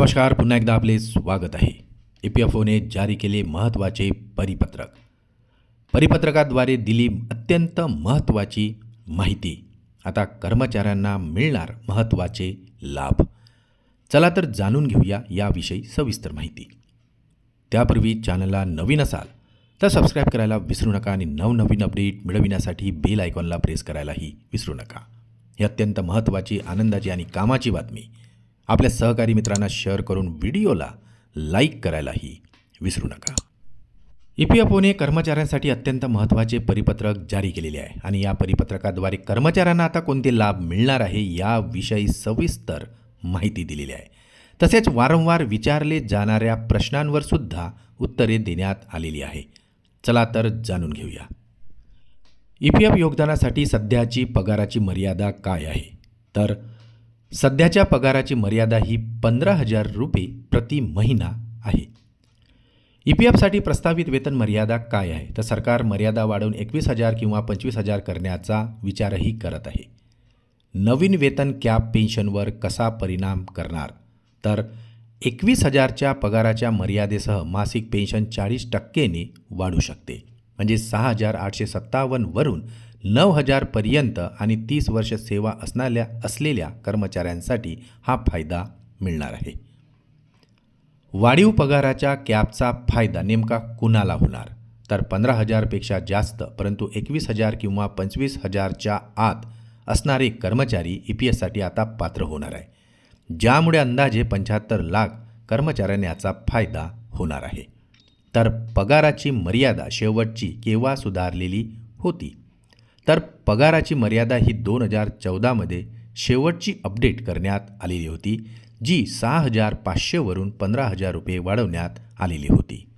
नमस्कार पुन्हा एकदा आपले स्वागत आहे. ई पी एफ ओने जारी केले महत्त्वाचे परिपत्रक. परिपत्रकाद्वारे दिली अत्यंत महत्त्वाची माहिती. आता कर्मचाऱ्यांना मिळणार महत्त्वाचे लाभ. चला तर जाणून घेऊया याविषयी सविस्तर माहिती. त्यापूर्वी चॅनलला नवीन असाल तर सबस्क्राईब करायला विसरू नका आणि नवनवीन अपडेट मिळविण्यासाठी बेल आयकॉनला प्रेस करायलाही विसरू नका. ही अत्यंत महत्त्वाची आनंदाची आणि कामाची बातमी. आपल्या सहकारी मित्रांना शेअर करून व्हिडिओला लाईक करायलाही विसरू नका. ई पी एफ ओने कर्मचाऱ्यांसाठी अत्यंत महत्त्वाचे परिपत्रक जारी केलेले आहे आणि या परिपत्रकाद्वारे कर्मचाऱ्यांना आता कोणते लाभ मिळणार आहे याविषयी सविस्तर माहिती दिलेली आहे. तसेच वारंवार विचारले जाणाऱ्या प्रश्नांवर सुद्धा उत्तरे देण्यात आलेली आहे. चला तर जाणून घेऊया. ई पी एफ योगदानासाठी सध्याची पगाराची मर्यादा काय आहे? तर सध्याच्या पगाराची मर्यादा ही पंधरा हजार रुपये प्रति महिना आहे. ई पी एफसाठी प्रस्तावित वेतन मर्यादा काय आहे? तर सरकार मर्यादा वाढवून एकवीस हजार किंवा पंचवीस हजार करण्याचा विचारही करत आहे. नवीन वेतन कॅप पेन्शनवर कसा परिणाम करणार? तर एकवीस हजारच्या पगाराच्या मर्यादेसह मासिक पेन्शन चाळीस टक्केने वाढू शकते. म्हणजे सहा हजार आठशे सत्तावन्नवरून नऊ हजारपर्यंत आणि तीस वर्ष सेवा असणाऱ्या असलेल्या कर्मचाऱ्यांसाठी हा फायदा मिळणार आहे. वाढीव पगाराच्या कॅपचा फायदा नेमका कुणाला होणार? तर पंधरा हजारपेक्षा जास्त परंतु एकवीस हजार किंवा पंचवीस हजारच्या आत असणारे कर्मचारी ई पी एससाठी आता पात्र होणार आहे. ज्यामुळे अंदाजे पंच्याहत्तर लाख कर्मचाऱ्यांना याचा फायदा होणार आहे. तर पगाराची मर्यादा शेवटची केव्हा सुधारलेली होती? तर पगाराची मर्यादा ही दोन हजार चौदामध्ये शेवटची अपडेट करण्यात आलेली होती जी सहा हजार पाचशेवरून पंधरा हजार रुपये वाढवण्यात आलेली होती.